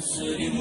مسلم.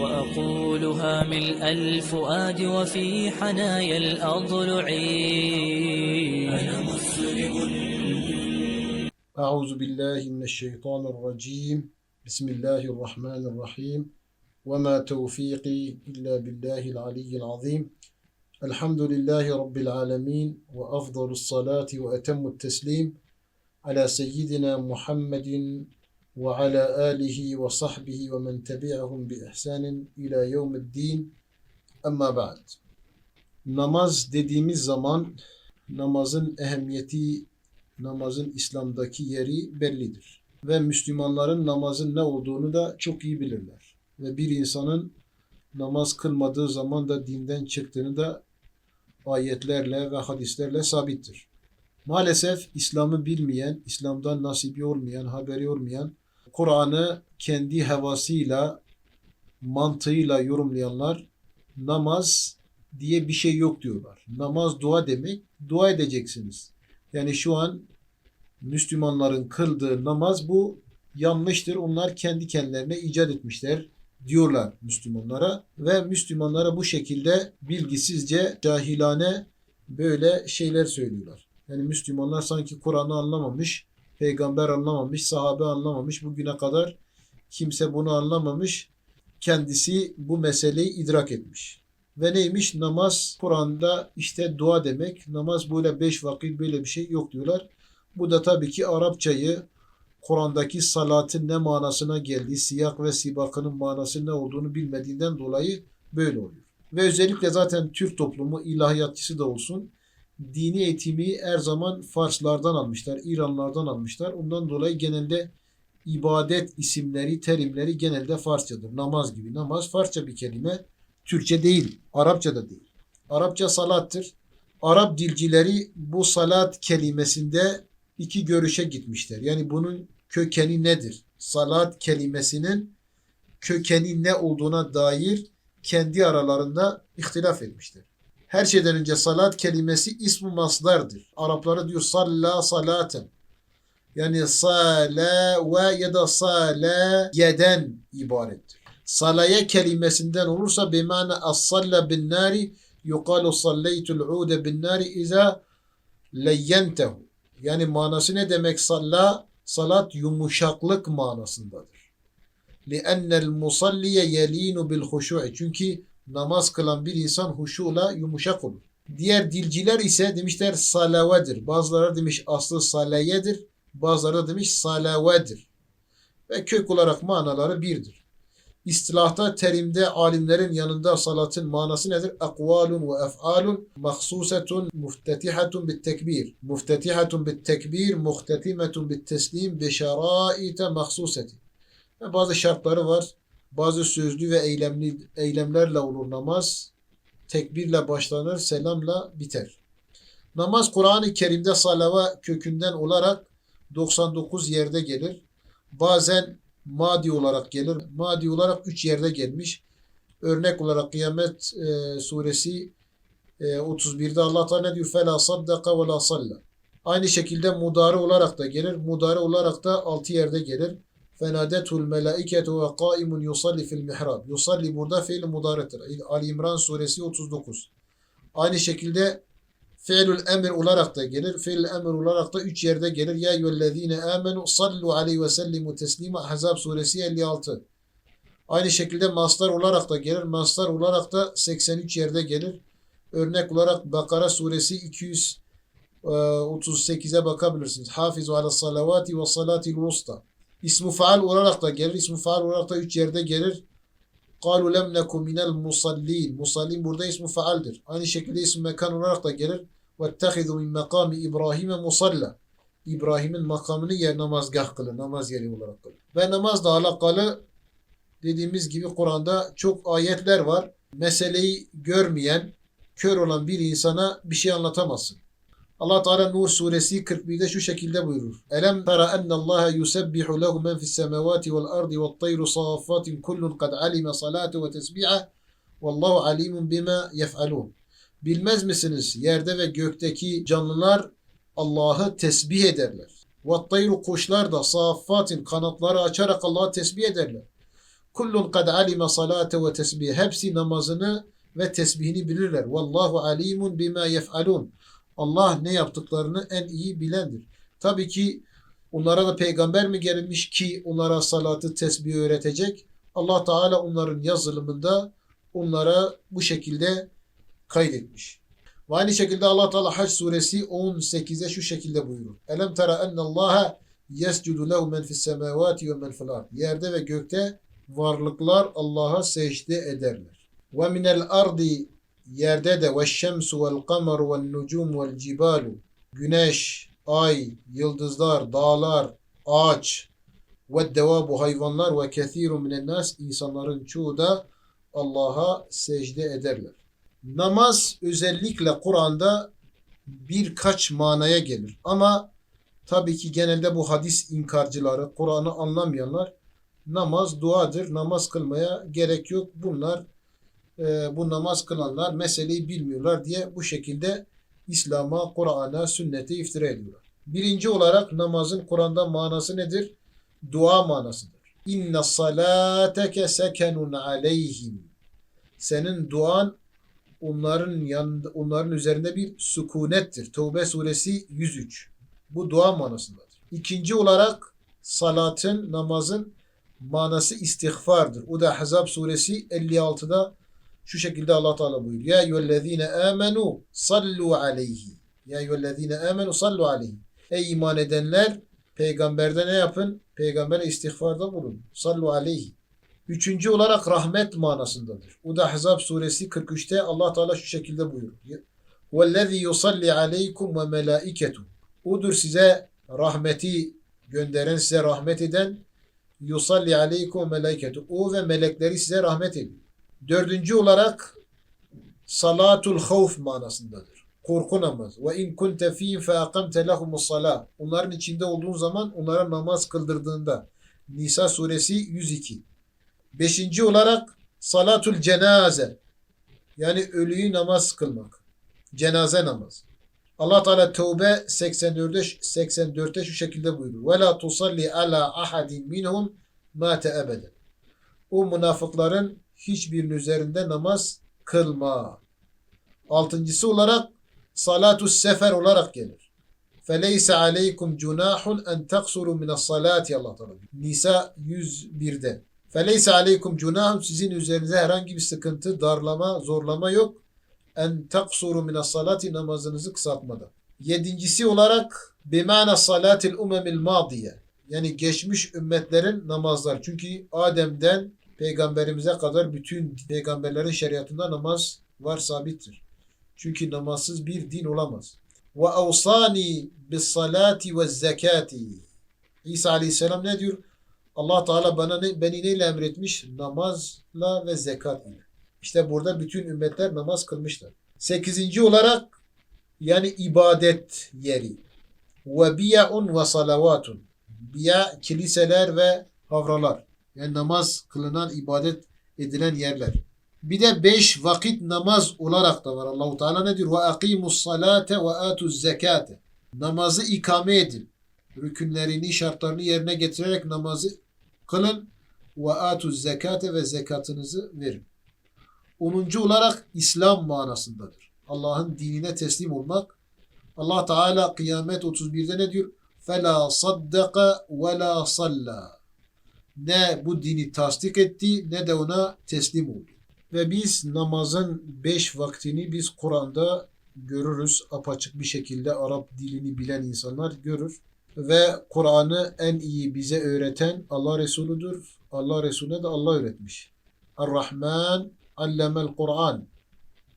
وأقولها ملء الفؤاد وفي حنايا الأضلع أنا مسلم. أعوذ بالله من الشيطان الرجيم. بسم الله الرحمن الرحيم. وما توفيقي إلا بالله العلي العظيم. الحمد لله رب العالمين وأفضل الصلاة وأتم التسليم على سيدنا محمد وعلى آله وصحبه ومن تبعهم بإحسان إلى يوم الدين أما بعد Namaz dediğimiz zaman namazın ehemmiyeti namazın İslam'daki yeri bellidir. Ve Müslümanların namazın ne olduğunu da çok iyi bilirler. Ve bir insanın namaz kılmadığı zaman da dinden çıktığını da ayetlerle ve hadislerle sabittir. Maalesef İslam'ı bilmeyen, İslam'dan nasibi olmayan, haberi olmayan, Kur'an'ı kendi hevasıyla, mantığıyla yorumlayanlar namaz diye bir şey yok diyorlar. Namaz dua demek, dua edeceksiniz. Yani şu an Müslümanların kıldığı namaz bu yanlıştır. Onlar kendi kendilerine icat etmişler diyorlar Müslümanlara ve Müslümanlara bu şekilde bilgisizce, cahilane böyle şeyler söylüyorlar. Yani Müslümanlar sanki Kur'an'ı anlamamış, peygamber anlamamış, sahabe anlamamış, bugüne kadar kimse bunu anlamamış. Kendisi bu meseleyi idrak etmiş. Ve neymiş? Namaz Kur'an'da işte dua demek. Namaz böyle beş vakit böyle bir şey yok diyorlar. Bu da tabii ki Arapçayı Kur'an'daki salatın ne manasına geldiği, siyak ve sibakının manası ne olduğunu bilmediğinden dolayı böyle oluyor. Ve özellikle zaten Türk toplumu ilahiyatçısı da olsun dini eğitimi her zaman Farslardan almışlar, İranlardan almışlar. Ondan dolayı genelde ibadet isimleri, terimleri genelde Farsçadır. Namaz gibi. Namaz Farsça bir kelime. Türkçe değil, Arapça da değil. Arapça salattır. Arap dilcileri bu salat kelimesinde iki görüşe gitmişler. Yani bunun kökeni nedir? Salat kelimesinin kökeni ne olduğuna dair kendi aralarında ihtilaf etmişler. Her şeyden önce salat kelimesi ismu maslardır. Araplara diyor salla salaten. Yani sala ve ya da sala yeden ibarettir. Salaya kelimesinden olursa bimana as-salla bin nari yuqalu sallaytul ude bin nari iza leyyentehu. Yani manası ne demek salla? Salat yumuşaklık manasındadır. لِأَنَّ الْمُصَلِّيَ يَل۪ينُ بِالْخُشُوعِ Çünkü namaz kılan bir insan huşuyla yumuşak olur. Diğer dilciler ise demişler salavedir. Bazıları demiş aslı salayedir. Bazıları demiş salavedir. Ve kök olarak manaları birdir. İstilahta terimde alimlerin yanında salatın manası nedir? Akvalun ve ef'alun mahsusetun muftetihatun bit tekbir. Muftetihatun bit tekbir, muhtetimetun bit teslim bi şeraite mahsuseti. Ve Bazı şartları var. Bazı sözlü ve eylemli eylemlerle olur namaz. Tekbirle başlanır, selamla biter. Namaz Kur'an-ı Kerim'de salava kökünden olarak 99 yerde gelir. Bazen madi olarak gelir. Madi olarak 3 yerde gelmiş. Örnek olarak Kıyamet e, suresi e, 31'de Allah Teala ne diyor? Saddaka ve la salla. Aynı şekilde mudari olarak da gelir. Mudari olarak da 6 yerde gelir. Fenadetul melaiketu ve kaimun yusalli fil mihrab. Yusalli burada fiil mudaridir. Ali İmran suresi 39. Aynı şekilde fiilül emir olarak da gelir. Fiil emir olarak da 3 yerde gelir. Ya eyyühellezine amenu sallu aleyhi ve sellimu teslima. Ahzab suresi 56. Aynı şekilde mastar olarak da gelir. Mastar olarak da 83 yerde gelir. Örnek olarak Bakara suresi 238'e bakabilirsiniz. Hafizu ala salavati ve salatil vusta. İsmu faal olarak da gelir. İsmu faal olarak da 3 yerde gelir. قَالُوا لَمْ نَكُمْ مِنَ الْمُصَلِّينَ Musallin burada ismu faaldir. Aynı şekilde ismi mekan olarak da gelir. وَاتَّخِذُوا مِنْ مَقَامِ İbrahim'e musalla. İbrahim'in makamını yer namazgah kılın. Namaz yeri olarak kılın. Ve namazla alakalı dediğimiz gibi Kur'an'da çok ayetler var. Meseleyi görmeyen, kör olan bir insana bir şey anlatamazsın. Allah Teala Nur suresi 41'de şu şekilde buyurur. Elem tara ennallaha yusebbihu lehu men fis semavati vel ardi vet tayru saffatin kullun kad alime salatu ve tesbiha vallahu alimun bima yef'alun. Bilmez misiniz yerde ve gökteki canlılar Allah'ı tesbih ederler. Ve tayru kuşlar da saffatin kanatları açarak Allah'ı tesbih ederler. Kullun kad alime salate ve tesbih. Hepsi namazını ve tesbihini bilirler. Vallahu alimun bima yef'alun. Allah ne yaptıklarını en iyi bilendir. Tabii ki onlara da peygamber mi gelmiş ki onlara salatı, tesbihi öğretecek? Allah Teala onların yazılımında onlara bu şekilde kaydetmiş. Ve aynı şekilde Allah Teala Hac suresi 18'e şu şekilde buyurur. Elem tera ennallaha yescudu lehu men fis semavati ve men fil. Yerde ve gökte varlıklar Allah'a secde ederler. Ve minel ardi yerde de ve şemsu vel kamer vel nucum vel cibalu güneş, ay, yıldızlar, dağlar, ağaç ve devabu hayvanlar ve kethirun minen nas insanların çoğu da Allah'a secde ederler. Namaz özellikle Kur'an'da birkaç manaya gelir. Ama tabii ki genelde bu hadis inkarcıları, Kur'an'ı anlamayanlar namaz duadır, namaz kılmaya gerek yok. Bunlar e, bu namaz kılanlar meseleyi bilmiyorlar diye bu şekilde İslam'a, Kur'an'a, sünnete iftira ediyorlar. Birinci olarak namazın Kur'an'da manası nedir? Dua manasıdır. İnne salateke sekenun aleyhim. Senin duan onların yanında, onların üzerinde bir sükunettir. Tevbe suresi 103. Bu dua manasındadır. İkinci olarak salatın, namazın manası istiğfardır. O da Ahzab suresi 56'da şu şekilde Allah Teala buyuruyor. Ya eyyühellezine amenu sallu aleyhi. Ya eyyühellezine amenu sallu aleyhi. Ey iman edenler peygamberde ne yapın? Peygambere istiğfarda bulun. Sallu aleyhi. Üçüncü olarak rahmet manasındadır. O da Ahzab suresi 43'te Allah Teala şu şekilde buyuruyor. وَالَّذِي يُصَلِّ عَلَيْكُمْ وَمَلَائِكَةُ Odur size rahmeti gönderen, size rahmet eden yusalli aleykum melaiketu. O ve melekleri size rahmet ediyor. Dördüncü olarak salatul havf manasındadır. Korku namazı. Ve in kunte fihim fe akamte lehumus. Onların içinde olduğun zaman onlara namaz kıldırdığında. Nisa suresi 102. Beşinci olarak salatul cenaze. Yani ölüyü namaz kılmak. Cenaze namazı. Allah Teala Tevbe 84'te 84'te şu şekilde buyuruyor. Ve la tusalli ala ahadin minhum mate ebeden. O münafıkların hiçbirinin üzerinde namaz kılma. Altıncısı olarak salatu sefer olarak gelir. Feleyse aleykum cunahun en taksuru minas salati Allah Teala. Nisa 101'de. Feleyse aleykum cunahun sizin üzerinize herhangi bir sıkıntı, darlama, zorlama yok. En taksuru minas salati namazınızı kısaltmada. Yedincisi olarak bimana salatil umemil madiye. Yani geçmiş ümmetlerin namazlar. Çünkü Adem'den peygamberimize kadar bütün peygamberlerin şeriatında namaz var sabittir. Çünkü namazsız bir din olamaz. Ve avsani bis salati ve zekati. İsa aleyhisselam ne diyor? Allah Teala bana ne, beni neyle emretmiş? Namazla ve zekat ile. İşte burada bütün ümmetler namaz kılmışlar. Sekizinci olarak yani ibadet yeri. Ve biya'un ve salavatun. Biya kiliseler ve havralar. Yani namaz kılınan, ibadet edilen yerler. Bir de beş vakit namaz olarak da var. Allahu Teala ne diyor? Ve akimus salate ve atuz zekate. Namazı ikame edin. Rükünlerini, şartlarını yerine getirerek namazı kılın. Ve atuz zekate ve zekatınızı verin. Onuncu olarak İslam manasındadır. Allah'ın dinine teslim olmak. Allah Teala kıyamet 31'de ne diyor? فَلَا صَدَّقَ وَلَا صَلَّى ne bu dini tasdik etti ne de ona teslim oldu. Ve biz namazın beş vaktini biz Kur'an'da görürüz. Apaçık bir şekilde Arap dilini bilen insanlar görür. Ve Kur'an'ı en iyi bize öğreten Allah Resuludur. Allah Resulüne de Allah öğretmiş. Ar-Rahman allemel Kur'an.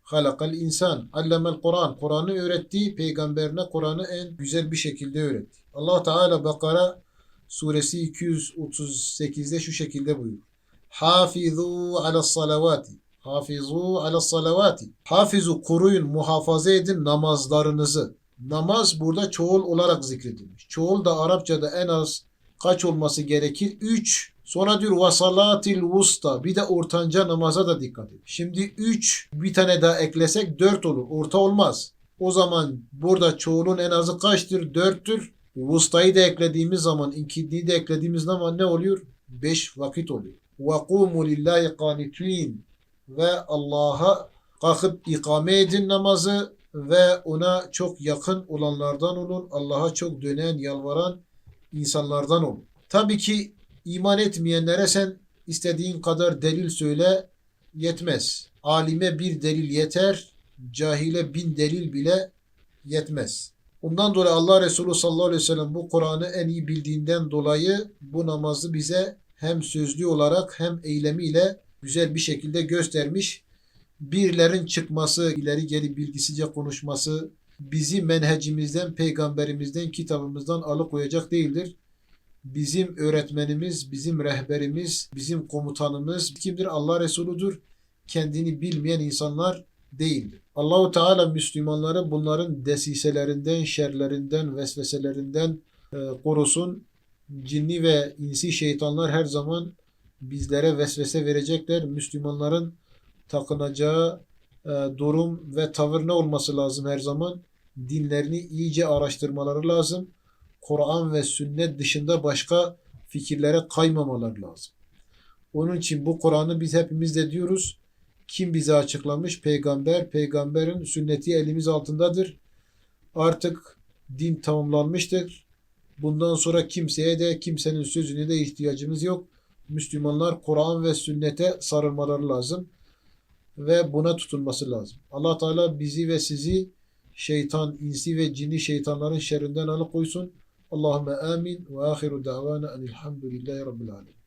Halakal insan. Allemel Kur'an. Kur'an'ı öğretti. Peygamberine Kur'an'ı en güzel bir şekilde öğretti. Allah Teala Bakara suresi 238'de şu şekilde buyuruyor. Hafizu ala salavati. Hafizu ala salavati. Hafizu koruyun, muhafaza edin namazlarınızı. Namaz burada çoğul olarak zikredilmiş. Çoğul da Arapçada en az kaç olması gerekir? 3. Sonra diyor vasalatil vusta. Bir de ortanca namaza da dikkat edin. Şimdi 3 bir tane daha eklesek 4 olur. Orta olmaz. O zaman burada çoğulun en azı kaçtır? 4'tür. Vustayı da eklediğimiz zaman, ikindiyi de eklediğimiz zaman ne oluyor? 5 vakit oluyor. وَقُومُوا لِلّٰهِ قَانِتُينَ Ve Allah'a kalkıp ikame edin namazı ve ona çok yakın olanlardan olun. Allah'a çok dönen, yalvaran insanlardan olun. Tabii ki iman etmeyenlere sen istediğin kadar delil söyle yetmez. Alime bir delil yeter, cahile bin delil bile yetmez. Ondan dolayı Allah Resulü sallallahu aleyhi ve sellem bu Kur'an'ı en iyi bildiğinden dolayı bu namazı bize hem sözlü olarak hem eylemiyle güzel bir şekilde göstermiş. Birlerin çıkması, ileri geri bilgisizce konuşması bizi menhecimizden, peygamberimizden, kitabımızdan alıkoyacak değildir. Bizim öğretmenimiz, bizim rehberimiz, bizim komutanımız kimdir? Allah Resuludur. Kendini bilmeyen insanlar değildir. Allahu Teala Müslümanları bunların desiselerinden, şerlerinden, vesveselerinden e, korusun. Cinni ve insi şeytanlar her zaman bizlere vesvese verecekler. Müslümanların takınacağı e, durum ve tavır ne olması lazım her zaman? Dinlerini iyice araştırmaları lazım. Kur'an ve sünnet dışında başka fikirlere kaymamaları lazım. Onun için bu Kur'an'ı biz hepimiz de diyoruz. Kim bize açıklamış? Peygamber. Peygamberin sünneti elimiz altındadır. Artık din tamamlanmıştır. Bundan sonra kimseye de kimsenin sözüne de ihtiyacımız yok. Müslümanlar Kur'an ve sünnete sarılmaları lazım ve buna tutunması lazım. Allah Teala bizi ve sizi şeytan, insi ve cinni şeytanların şerrinden alıkoysun. Allahümme amin ve ahiru davana enilhamdülillahi rabbil alemin.